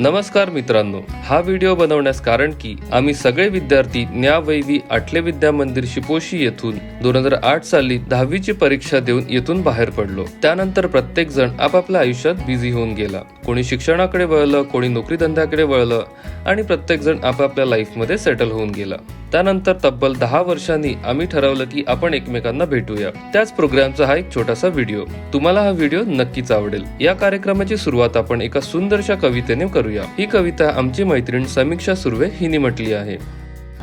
नमस्कार मित्रांनो. हा व्हिडिओ बनवण्यास कारण की आम्ही सगळे विद्यार्थी न्यावैवी आठले विद्या मंदिर शिपोशी येथून दोन हजार आठ साली दहावीची परीक्षा देऊन येथून बाहेर पडलो. त्यानंतर प्रत्येक जण आपापल्या आयुष्यात बिझी होऊन गेला. कोणी शिक्षणाकडे वळलं कोणी नोकरी धंद्याकडे वळलं आणि प्रत्येक जण आपापल्या लाईफमध्ये सेटल होऊन गेला. त्यानंतर तब्बल दहा वर्षांनी आम्ही ठरवलं की आपण एकमेकांना भेटूया. त्याच प्रोग्रामचा हा एक छोटासा व्हिडिओ. तुम्हाला हा व्हिडिओ नक्कीच आवडेल. या कार्यक्रमाची सुरुवात आपण एका सुंदरशा कवितेने करूया. ही कविता आमची मैत्रीण समीक्षा सुर्वे हिने म्हटली आहे.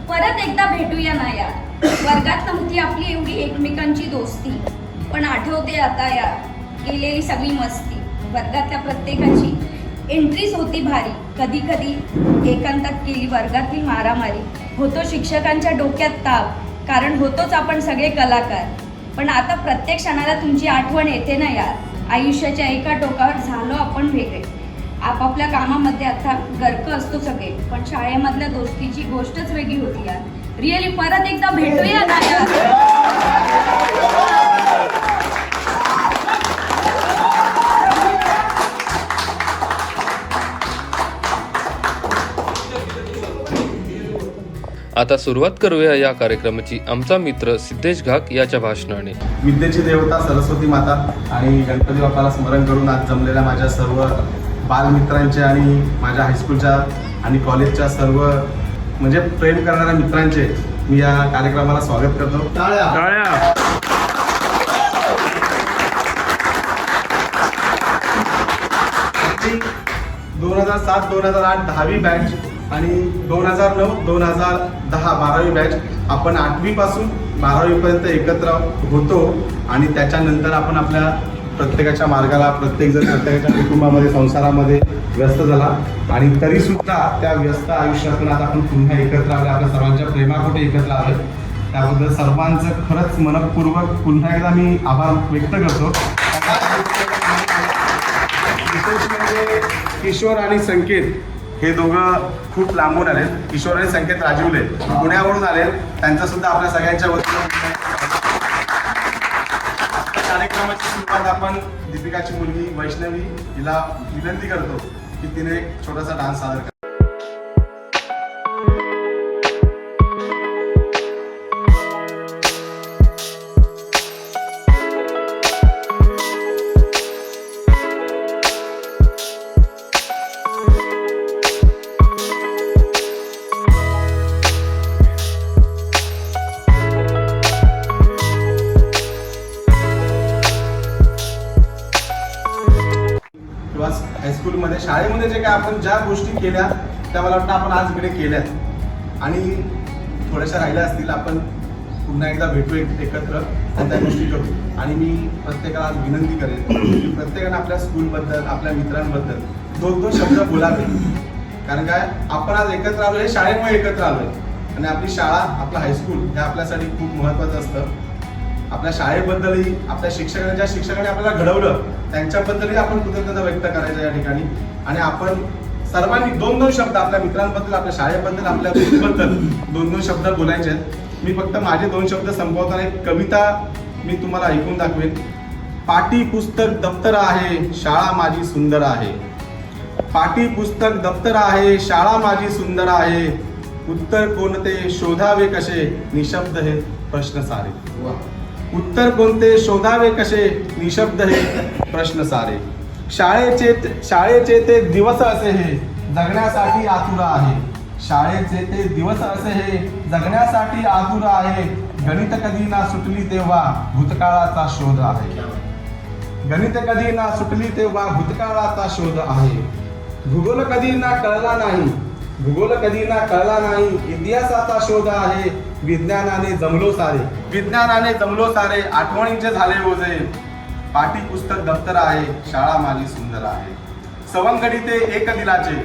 परत एकदा भेटूया ना या वर्गात नव्हती आपली एवढी एकमेकांची दोस्ती. पण आठवते आता या केलेली सगळी मस्ती. वर्गातल्या प्रत्येकाची एंट्रीज होती भारी. कधी कधी एकांतात केली वर्गातली मारामारी. होतो शिक्षकांच्या डोक्यात ताप. कारण होतोच आपण सगळे कलाकार. पण आता प्रत्येक क्षणाला तुमची आठवण येते ना यार. आयुष्याच्या एका टोकावर झालो आपण वेगळे. आपापल्या कामामध्ये आता गर्क असतो सगळे पण शाळेमधल्या दोस्तीची गोष्टच वेगळी होती यार. रिअली परत एकदा भेटूया ना यार. आता सुरुवात करूया या कार्यक्रमाची. आमचा मित्र सिद्धेश घाक याच्या भाषणाने. विद्येची देवता सरस्वती माता आणि गणपती बाप्पाला स्मरण करून आज जमलेल्या माझ्या सर्व बालमित्रांचे आणि माझ्या हायस्कूलच्या आणि कॉलेजच्या सर्व म्हणजे प्रेम करणाऱ्या मित्रांचे मी या कार्यक्रमाला स्वागत करतो. टाळ्या. दोन हजार सात दोन हजार आठ दहावी बॅच आणि दोन हजार नऊ दोन हजार दहा बारावी बॅच आपण आठवी पासून बारावी पर्यंत एकत्र होतो आणि त्याच्यानंतर आपण आपल्या प्रत्येकाच्या मार्गाला प्रत्येक जण प्रत्येकाच्या कुटुंबामध्ये संसारामध्ये व्यस्त झाला. आणि तरी सुद्धा त्या व्यस्त आयुष्यातून आता आपण पुन्हा एकत्र आलो आपल्या सर्वांच्या प्रेमापोटी एकत्र आलो त्याबद्दल सर्वांचं खरंच मनपूर्वक पुन्हा एकदा मी आभार व्यक्त करतो. विशेष म्हणजे किशोर आणि संकेत हे दोघं खूप लांबून आले किशोर आणि संकेत राजीवले. पुण्यावरून आले त्यांचं सुद्धा आपल्या सगळ्यांच्या वतीनं कार्यक्रमाची सुरुवात आपण दीपिकाची मुलगी वैष्णवी हिला विनंती करतो की तिने एक छोटासा डान्स सादर स्कूलमध्ये शाळेमध्ये जे काय आपण ज्या गोष्टी केल्या त्या मला वाटतं आपण आज इकडे केल्यात. आणि थोड्याशा राहिल्या असतील आपण पुन्हा एकदा भेटू एकत्र. आणि त्या गोष्टी करू. आणि मी प्रत्येकाला आज विनंती करेन की प्रत्येकानं आपल्या स्कूलबद्दल आपल्या मित्रांबद्दल दोन दोन शब्द बोलावे. कारण काय? आपण आज एकत्र आलो हे शाळेमुळे एकत्र आलोय. आणि आपली शाळा आपलं हायस्कूल हे आपल्यासाठी खूप महत्वाचं असतं. आपल्या शाळेबद्दलही आपल्या शिक्षकांनी ज्या शिक्षकांनी आपल्याला घडवलं त्यांच्याबद्दलही आपण कृतज्ञता व्यक्त करायचं या ठिकाणी. आणि आपण सर्वांनी दोन दोन शब्द आपल्या मित्रांबद्दल आपल्या शाळेबद्दल आपल्या बद्दल दोन दोन शब्द बोलायचे आहेत. मी फक्त माझे दोन शब्द संपवताना एक कविता मी तुम्हाला ऐकून दाखवेन. पाटी पुस्तक दप्तर आहे शाळा माझी सुंदर आहे. पाटी पुस्तक दप्तर आहे शाळा माझी सुंदर आहे. उत्तर कोणते शोधावे कसे? निशब्द हे प्रश्न सारे. उत्तर कोणते? शोधावे कसे? निशब्द हे प्रश्न सारे. शाळेचे शाळेचे ते दिवस असे हे जगण्यासाठी आतुरा आहे. शाळेचे ते दिवस असे हे जगण्यासाठी आतुरा आहे. गणित कधी ना सुटली तेव्हा भूतकाळाचा शोध आहे. गणित कधी ना सुटली तेव्हा भूतकाळाचा शोध आहे. भूगोल कधी ना कळला नाही. भूगोल कधी ना कळला नाही. इतिहासाचा शोध आहे. विज्ञानाने जमलो सारे. विज्ञानाने जमलो सारे. आठवणींचे झाले हो ओझे पाठी पुस्तक दप्तर आहे शाळा माझी सुंदर आहे. सवंगडी ते एक दिलाचे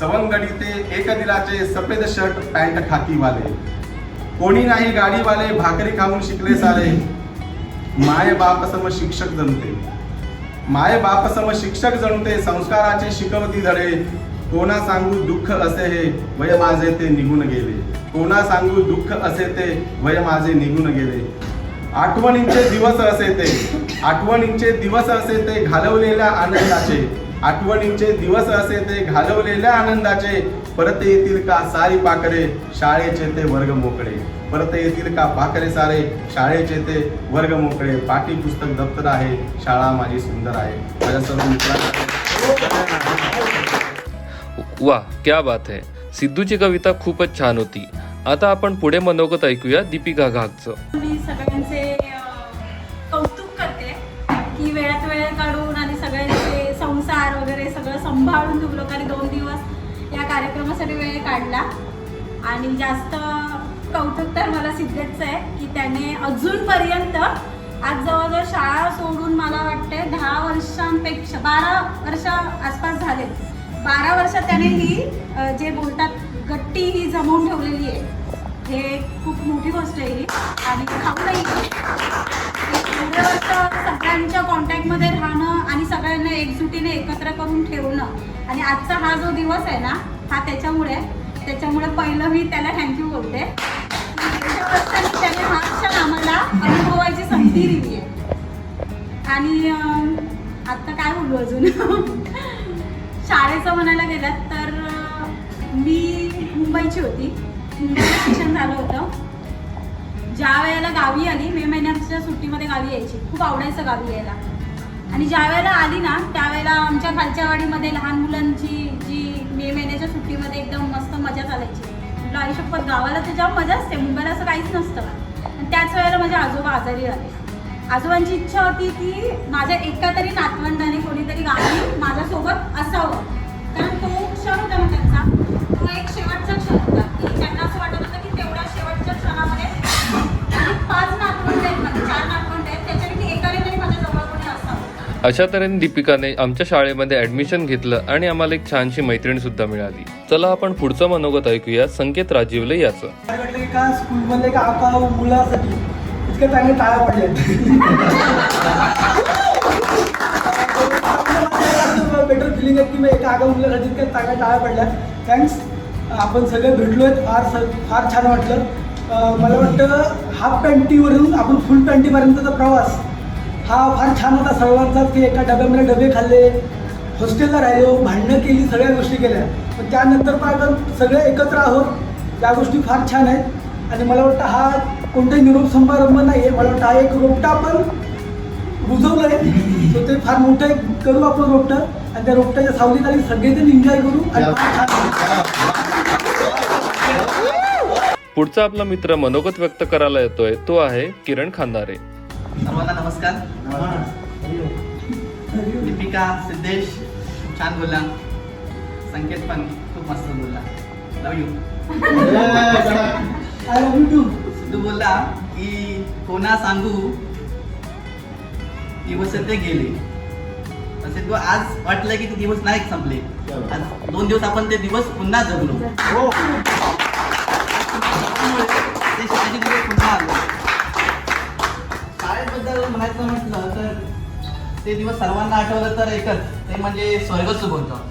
सवंगडी ते एक दिलाचे सफेद शर्ट पॅन्ट खाकीवाले. कोणी नाही गाडीवाले भाकरी खाऊन शिकले सारे. माय बाप सम शिक्षक जणते. माय बाप सम शिक्षक जणते संस्काराचे शिकवती धडे. कोणा सांगू दुःख असे हे वय माझे ते निघून गेले. कोणा सांगू दुःख असे ते? वय माझे निघून गेले. आठवणींचे दिवस असे ते. आठवणींचे दिवस असे ते घालवलेल्या आनंदाचे. आठवणींचे दिवस असे ते घालवलेल्या आनंदाचे. परत येतील का सारी पाखरे शाळेचे ते वर्ग मोकळे. परत येतील का पाखरे सारे? शाळेचे ते वर्ग मोकळे. पाठी पुस्तक दप्तर आहे. शाळा माझी सुंदर आहे. माझ्या सर्व मित्रांना वा क्या बात है. सिद्धूची कविता खूपच छान होती. आता आपण पुढे मनोगत ऐकूया दीपिका घागचं. मी सगळ्यांचे कौतुक करते की वेळात वेळ काढून आणि सगळ्यांचे संसार वगैरे सगळं सांभाळून तुम्ही लोकांनी दोन दिवस या कार्यक्रमासाठी वेळ काढला. आणि जास्त कौतुक तर मला सिद्धेचं आहे की त्याने अजूनपर्यंत आज जवळजवळ शाळा सोडून मला वाटते दहा वर्षांपेक्षा बारा वर्ष आसपास झाले बारा वर्षात त्याने ही जे बोलतात गट्टी ही जमवून ठेवलेली आहे. हे खूप मोठी गोष्ट आहे ही. आणि खाऊ. एवढं वर्ष सगळ्यांच्या कॉन्टॅक्टमध्ये राहणं आणि सगळ्यांना एकजुटीने एकत्र करून ठेवणं. आणि आजचा हा जो दिवस आहे ना हा त्याच्यामुळे त्याच्यामुळे पहिलं मी त्याला थँक्यू बोलते. त्याने हा क्षण आम्हाला अनुभवायची संधी दिली आहे. आणि आत्ता काय बोलू अजून? शाळेचं म्हणायला गेलं तर मी मुंबईची होती. मुंबईला शिक्षण झालं होतं. ज्या वेळेला गावी आली मे महिन्याच्या सुट्टीमध्ये गावी यायची. खूप आवडायचं गावी यायला. आणि ज्या वेळेला आली ना त्यावेळेला आमच्या खालच्या वाडीमध्ये लहान मुलांची जी मे महिन्याच्या सुट्टीमध्ये एकदम मस्त मजा चालायची. म्हटलं आयुष्यपत गावाला तर जाम मजा असते. मुंबईला असं काहीच नसतं. त्याच वेळेला माझे आजोबा आजारी आले. आजोबांची इच्छा होती की माझ्या एका तरी नातवंडाने कोणीतरी गावी माझ्यासोबत असावं. कारण तो क्षण होता ना त्यांचा. तो एक शेवटचा क्षण होता. की त्यांना असं वाटत होतं की तेवढ्या शेवटच्या क्षणामध्ये आणि पाच नातवंड आहेत माझे चार नातवंड आहेत त्याच्यापैकी एकाने तरी माझ्या जवळ कोणी असावं. अशा तऱ्हेने दीपिकाने आमच्या शाळेमध्ये ऍडमिशन घेतलं आणि आम्हाला एक छानशी मैत्रीण सुद्धा मिळाली. चला आपण पुढचं मनोगत ऐकूया संकेत राजीवले याचं. की स्कूलमध्ये का मुलासाठी? इतके चांगले टाळ्या पडल्या बेटर फिलिंग आहे की मी एका आगा मुलासाठी इतक्या चांगल्या टाळ्या पडल्या. थँक्स आपण सगळे भेटलो आहेत फार स- फार छान वाटलं. मला वाटतं हाफ पॅन्टीवरून आपण फुल पॅन्टीपर्यंतचा प्रवास हा फार छान होता सर्वांचाच की एका डब्यामध्ये डबे खाल्ले हॉस्टेलला राहिलो भांडणं केली सगळ्या गोष्टी केल्या. पण त्यानंतर पण आपण सगळे एकत्र आहोत. त्या गोष्टी फार छान आहेत. आणि मला वाटतं हा कोणताही निरोप समारंभ नाही आहे. मला वाटतं हा एक रोपटा आपण रुजवलं आहे सो ते फार मोठं एक करू आपण रोपटं. आणि त्या रोपट्याच्या सावलीखाली सगळेजण एन्जॉय करू आणि फार छान पुढचा आपला मित्र मनोगत व्यक्त करायला येतोय. तो आहे किरण खांदारे. सर्वांना नमस्कार. दीपिका सिद्धेश छान बोलला. संकेत पण खूप मस्त बोलला. Love you I love you too Sidhu बोलला की कोणा सांगू दिवस ते गेले. पण सिद्धू आज वाटलं की ते दिवस नाही संपले. आज दोन दिवस आपण ते दिवस पुन्हा जगलो. त्यामुळे ते शाळेचे दिवस पुन्हा आलो. शाळेबद्दल म्हणायचं म्हटलं तर ते दिवस सर्वांना आठवलं तर एकच. ते म्हणजे स्वर्गसुख होतं.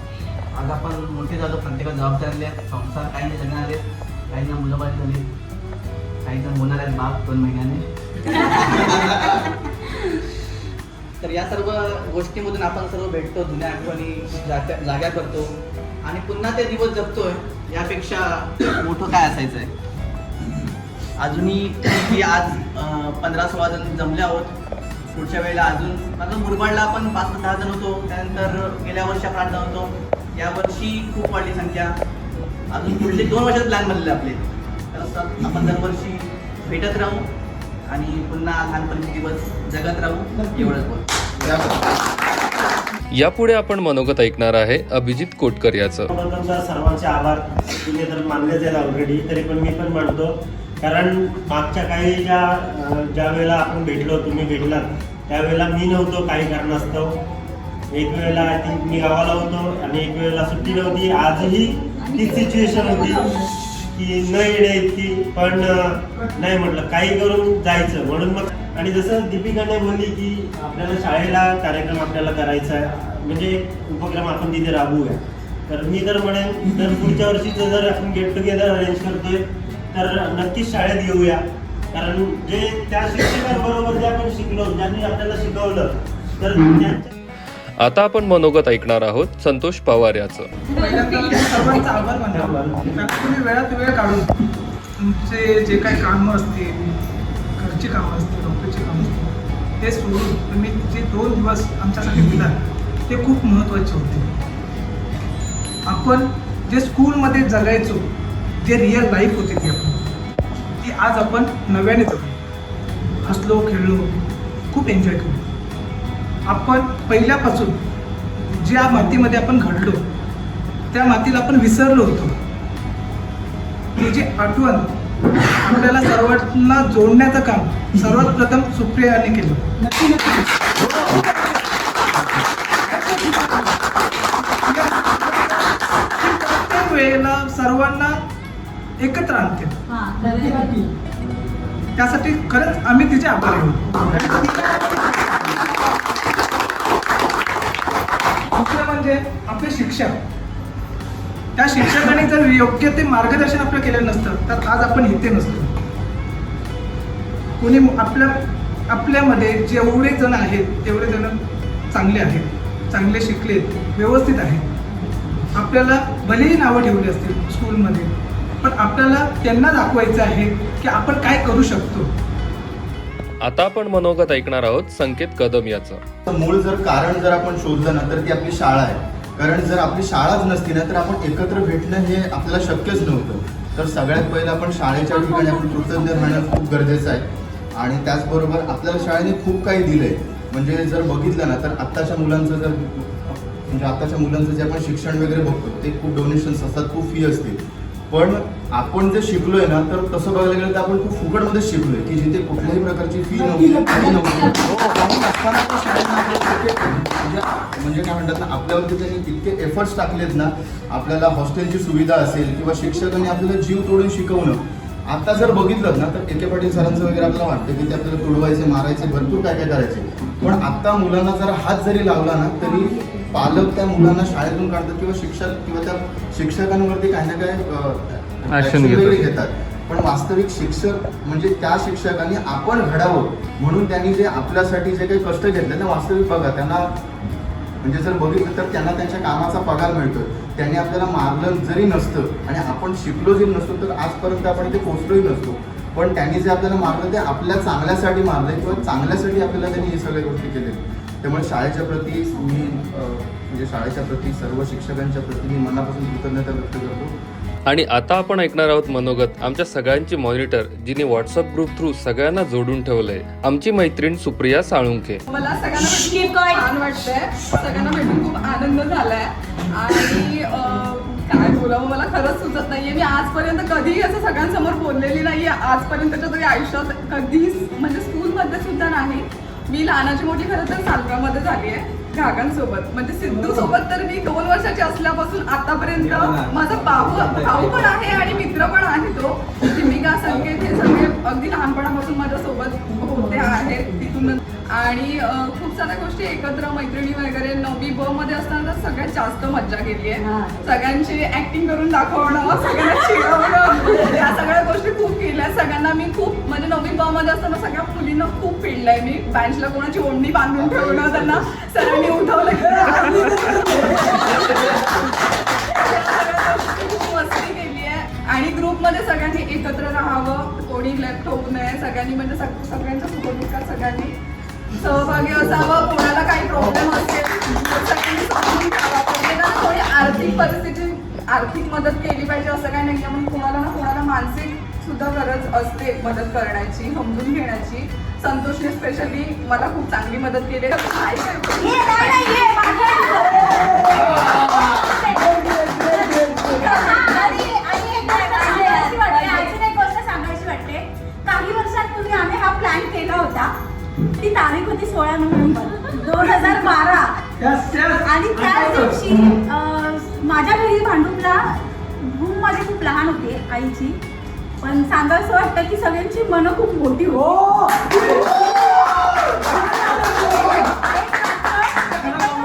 आज आपण मोठे झालो प्रत्येकाला जबाबदारी संसार काही जण आले काहींना मुलं बाळ झाली. काही जण होणार आहेत बाप दोन महिन्याने. तर या सर्व गोष्टीमधून आपण सर्व भेटतो जुन्या आठवणी जाग्या जाग्या करतो. आणि पुन्हा ते दिवस जगतोय यापेक्षा मोठं काय असायचं आहे अजूनही की आज पंधरा सोळा जण जमले आहोत. पुढच्या वेळेला अजून माझं मुरबाडला आपण पाच दहा जण होतो. त्यानंतर गेल्या वर्षी आपण आठ जण होतो. यावर्षी खूप वाढली संख्या. अजून पुढचे दोन वर्षात प्लॅन बनलेले आपले. तर असं आपण दरवर्षी भेटत राहू आणि पुन्हा लहानपणीचे दिवस जगत राहू. एवढंच बोल यापुढे आपण मनोगत ऐकणार आहे अभिजित कोटकर याचं. सर्वांचे आभार. तुम्ही तर मानलेच आहेत ऑलरेडी तरी पण मी पण मानतो. कारण मागच्या काही ज्या ज्या वेळेला आपण भेटलो तुम्ही भेटलात त्यावेळेला मी नव्हतो काही कारणास्तव. एक वेळेला आय थिंक मी गावाला होतो आणि एक वेळेला सुट्टी नव्हती. आजही तीच सिच्युएशन होती. की न येणे इतकी पण नाही म्हटलं काही करून जायचं. म्हणून मग आणि जसं दीपिकाने बोलली की आपल्याला शाळेला कार्यक्रम आपल्याला करायचा आहे म्हणजे उपक्रम आपण तिथे राबवूया. तर मी तर म्हणेन तर पुढच्या वर्षीचं जर आपण गेट टुगेदर अरेंज करतोय तर नक्कीच शाळेत येऊया. कारण जे त्या शिक्षकांबरोबर जे आपण शिकलो ज्यांनी आपल्याला शिकवलं तर त्यांच्या आता आपण मनोगत ऐकणार आहोत संतोष पवार याचं. सर्वांचा आभार मानतो तुम्ही वेळात वेळ काढून तुमचे जे काही कामं असतील घरची कामं असतील ऑफिसची कामं असतील ते सोडून तुम्ही जे दोन दिवस आमच्यासाठी दिला ते खूप महत्त्वाचे होते. आपण जे स्कूलमध्ये जगायचो जे रिअल लाईफ होती ती आपण ती आज आपण नव्याने जगू. हसलो खेळलो खूप एन्जॉय केलो आपण पहिल्यापासून ज्या मातीमध्ये आपण घडलो त्या मातीला आपण विसरलो होतो. तिची आठवण आपल्याला सर्वांना जोडण्याचं काम सर्वात प्रथम सुप्रियाने केलं. नक्की वेळेला सर्वांना एकत्र आणते. त्यासाठी खरंच आम्ही तिचे आभार आहोत. दुसरं म्हणजे आपले शिक्षक. त्या शिक्षकाने जर योग्य ते मार्गदर्शन आपलं केलं नसतं तर आज आपण इथे नसतो. कोणी आपल्या आपल्यामध्ये जेवढे जण आहेत तेवढे जण चांगले आहेत चांगले शिकलेत व्यवस्थित आहेत. आपल्याला भलेही नावं ठेवली असतील स्कूलमध्ये पण आपल्याला त्यांना दाखवायचं आहे की आपण काय करू शकतो. आता आपण मनोगत ऐकणार आहोत संकेत कदम याचं. तर मूळ जर कारण जर आपण शोधलं ना तर ती आपली शाळा आहे. कारण जर आपली शाळाच नसती ना तर आपण एकत्र भेटणं हे आपल्याला शक्यच नव्हतं. तर सगळ्यात पहिलं आपण शाळेच्या ठिकाणी आपण कृतज्ञ राहणं खूप गरजेचं आहे. आणि त्याचबरोबर आपल्याला शाळेने खूप काही दिलंय. म्हणजे जर बघितलं ना तर आत्ताच्या मुलांचं जर म्हणजे आत्ताच्या मुलांचं जे आपण शिक्षण वगैरे बघतो ते खूप डोनेशन्स असतात खूप फी असते पण आपण जे शिकलोय ना तर तसं बघायला गेलं तर आपण खूप फुकटमध्ये शिकलोय की जिथे कुठल्याही प्रकारची फी नव्हती इतके म्हणजे म्हणजे काय म्हणतात ना आपल्यावरती त्यांनी इतके एफर्ट्स टाकलेत ना आपल्याला हॉस्टेलची सुविधा असेल किंवा शिक्षकांनी आपल्याला जीव तोडून शिकवणं. आता जर बघितलं ना तर एके पाटील सरांचं वगैरे आपल्याला वाटतं की ते आपल्याला तुडवायचे मारायचे भरपूर काय काय करायचे. पण आता मुलांना जर हात जरी लावला ना तरी पालक त्या मुलांना शाळेतून काढतात किंवा शिक्षक किंवा त्या शिक्षकांवरती काही ना काय ऍक्शन वगैरे घेतात. पण वास्तविक शिक्षक म्हणजे त्या शिक्षकांनी आपण घडावं म्हणून त्यांनी जे आपल्यासाठी जे काही कष्ट घेतले ते वास्तविक बघा त्यांना म्हणजे जर बघितलं तर त्यांना त्यांच्या कामाचा पगार मिळतो त्यांनी आपल्याला मारलं जरी नसतं आणि आपण शिकलो जरी नसतो तर आजपर्यंत आपण इथे पोहोचलोही नसतो. पण त्यांनी जे आपल्याला मारलं ते आपल्या चांगल्यासाठी मारलं किंवा चांगल्यासाठी आपल्याला त्यांनी हे सगळ्या गोष्टी केल्या त्यामुळे शाळेच्या प्रती मी म्हणजे शाळेच्या प्रती सर्व शिक्षकांच्या प्रती मी मनापासून कृतज्ञता व्यक्त करतो. आणि आता आपण ऐकणार आहोत मनोगत आमच्या सगळ्यांची मॉनिटर जिने व्हॉट्सअप ग्रुप थ्रू सगळ्यांना जोडून ठेवलंय. आमची मैत्रीण सुप्रिया साळुंखे. मला सगळ्यांना भेटून खूप छान वाटतंय. सगळ्यांना भेटून खूप आनंद झालाय. आणि काय बोलावं मला खरंच सुचत नाहीये. मी आजपर्यंत कधीही असं सगळ्यांसमोर बोललेली नाहीये. आजपर्यंतच्या तरी आयुष्यात कधीच म्हणजे स्कूलमध्ये सुद्धा नाही. मी लहानाची मोठी खरं तर सालगामध्ये झाली आहे घागांसोबत म्हणजे सिद्धू सोबत तर मी दोन वर्षाची असल्यापासून आतापर्यंत माझा भाऊ भाऊ पण आहे आणि मित्र पण आहे तो. भूमिका संकेत हे सगळे अगदी लहानपणापासून माझ्या सोबत होते आहेत. तिथून आणि खूप साऱ्या गोष्टी एकत्र मैत्रिणी वगैरे नववी ब मध्ये असताना सगळ्यात जास्त मज्जा केली आहे सगळ्यांची ऍक्टिंग करून दाखवणं सगळ्यांना चिडवणं या सगळ्या गोष्टी खूप केल्या. सगळ्यांना मी खूप म्हणजे नववी ब मध्ये असताना सगळ्या मुलींना खूप पिडलंय मी. बँचला कोणाची ओढणी बांधून ठेवणं त्यांना सरांनी उठवलं खूप मस्ती केली आहे आणि ग्रुपमध्ये सगळ्यांनी एकत्र राहावं कोणी लेफ्ट होऊ नये सगळ्यांनी म्हणजे सग- सगळ्यांच्या सुखदुःखात सगळ्यांनी सहभागी असावं कोणाला काही प्रॉब्लेम असेल तर सगळ्यांनी समजून घ्यावा. प्रत्येकाला थोडी आर्थिक परिस्थिती आर्थिक मदत केली पाहिजे असं काही नाही. म्हणून कोणाला ना कोणाला मानसिक सुद्धा गरज असते मदत करण्याची समजून घेण्याची. संतोषने स्पेशली मला खूप चांगली मदत केली. आहे. ती तारीख होती सोळा नोव्हेंबर. दोन हजार बारा. आणि त्याच दिवशी माझ्या घरी भांडूपला रूम माझी खूप लहान होती आईची. पण सांगायचं वाटतं की सगळ्यांची मनं खूप मोठी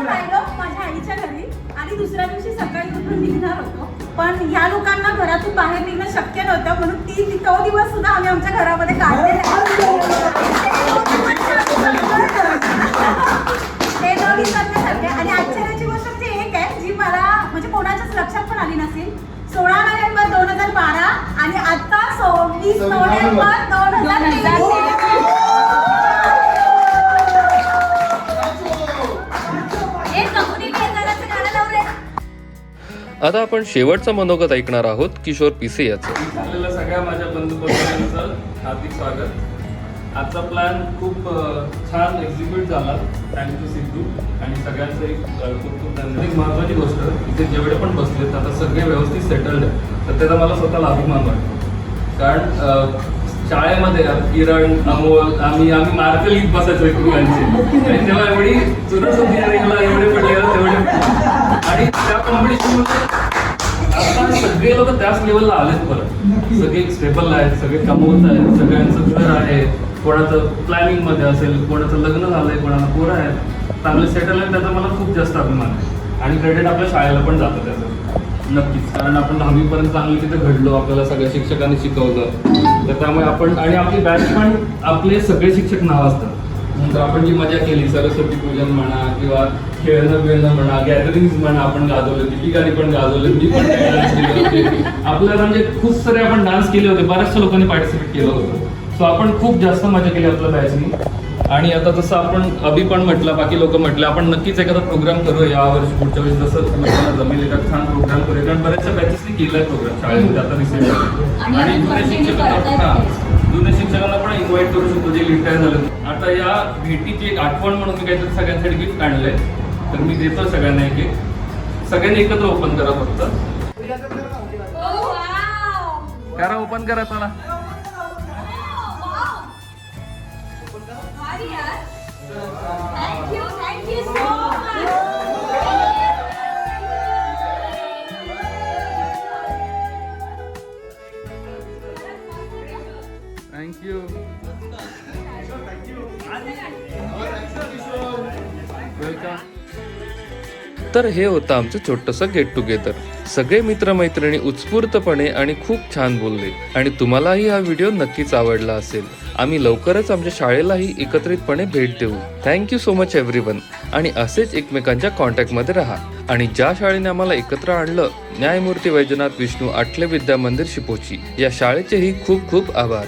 राहिलो माझ्या आईच्या घरी आणि दुसऱ्या दिवशी सकाळी उठून निघणार होतो. पण ह्या लोकांना घरातून बाहेर निघणं शक्य नव्हतं म्हणून ती ती- दिवस सुद्धा आम्ही आमच्या घरामध्ये काढलेला आहे. ते न विसरण्यासारखे आणि आश्चर्याची गोष्ट म्हणजे एक आहे जी मला म्हणजे कोणाच्याच लक्षात पण आली नसेल. सोळा नोव्हेंबर दोन हजार बारा आणि आता सव्वीस नोव्हेंबर दोन हजार आता आपण शेवटचं मनोगत ऐकणार आहोत किशोर पिसे याचं. सगळ्या माझ्या बंधू भगिनींचं हार्दिक स्वागत. आजचा प्लॅन खूप छान एक्झिक्यूट झाला. थँक्यू सिद्धू आणि सगळ्यांचं एक खूप खूप धन्यवाद. एक महत्त्वाची गोष्ट इथे जेवढे पण बसलेत आता सगळे व्यवस्थित सेटल्ड आहे तर त्याचा मला स्वतःला अभिमान वाटतो. कारण शाळेमध्ये किरण अमोल आम्ही आम्ही मार्क लिहित बसायचो एकमेकांचे आणि तेव्हा एवढी चुरस होती एवढे पडले तेवढे आणि त्या कॉम्पिटिशनमध्ये आता सगळे लोक त्याच लेवलला आलेत परत. सगळे स्टेबल आहेत सगळे कमवत आहेत सगळ्यांचं घर आहे कोणाचं प्लॅनिंगमध्ये असेल कोणाचं लग्न झालंय कोणाला पोरं आहेत. चांगले सेटल आहे त्याचा मला खूप जास्त अभिमान आहे. आणि क्रेडिट आपल्या शाळेला पण जातं त्याचं. नक्कीच कारण आपण दहावीपर्यंत चांगलं तिथे घडलो आपल्याला सगळ्या शिक्षकांनी शिकवलं. तर त्यामुळे आपण आणि आपली बॅच पण आपले सगळे शिक्षक नाव असतात. नंतर आपण जी मजा केली सरस्वती पूजन म्हणा किंवा खेळणं बिळणं म्हणा गॅदरिंग म्हणा आपण गाजवले दीपिकाने पण गाजवले मी पण डान्स केले होते आपल्याला म्हणजे खूप सारे आपण डान्स केले होते बऱ्याचशा लोकांनी पार्टिसिपेट केलं होतं. सो आपण खूप जास्त मजा केली आपल्या बॅचनी आणि आता जसं आपण अभि पण म्हटलं बाकी लोक म्हटलं आपण नक्कीच एखादा प्रोग्राम करू या वर्षी पुढच्या वेळेस जसं लोकांना जमेल एका छान प्रोग्राम करूया. कारण बऱ्याचशा बॅचेसनी केलाय प्रोग्राम शाळेमध्ये आता रिसेंट आणि आणि आपण जुने continue शिक्षकांना करतायत हा, ते. जुने शिक्षकांना पण इन्व्हाइट करू शकतो जे रिटायर झाले. आता या भेटीची एक आठवण म्हणून मी काहीतरी सगळ्यांसाठी गिफ्ट आणलंय. तर मी देतो सगळ्यांना एक एक. सगळ्यांनी एकत्र ओपन करा फक्त. करा ओपन करा चला. थँक्यू थँक्यू वेलकम तर हे होतं आमचं छोटंसं गेट टुगेदर सगळे मित्रमैत्रिणी उत्स्फूर्तपणे आणि खूप छान बोलले. आणि तुम्हालाही हा व्हिडिओ नक्कीच आवडला असेल. आम्ही लवकरच आमच्या शाळेलाही एकत्रितपणे भेट देऊ. थँक्यू सो मच एव्हरीवन आणि असेच एकमेकांच्या कॉन्टॅक्टमध्ये राहा. आणि ज्या शाळेने आम्हाला एकत्र आणलं न्यायमूर्ती वैजनाथ विष्णू आठले विद्या मंदिर शिपोची या शाळेचेही खूप खूप आभार.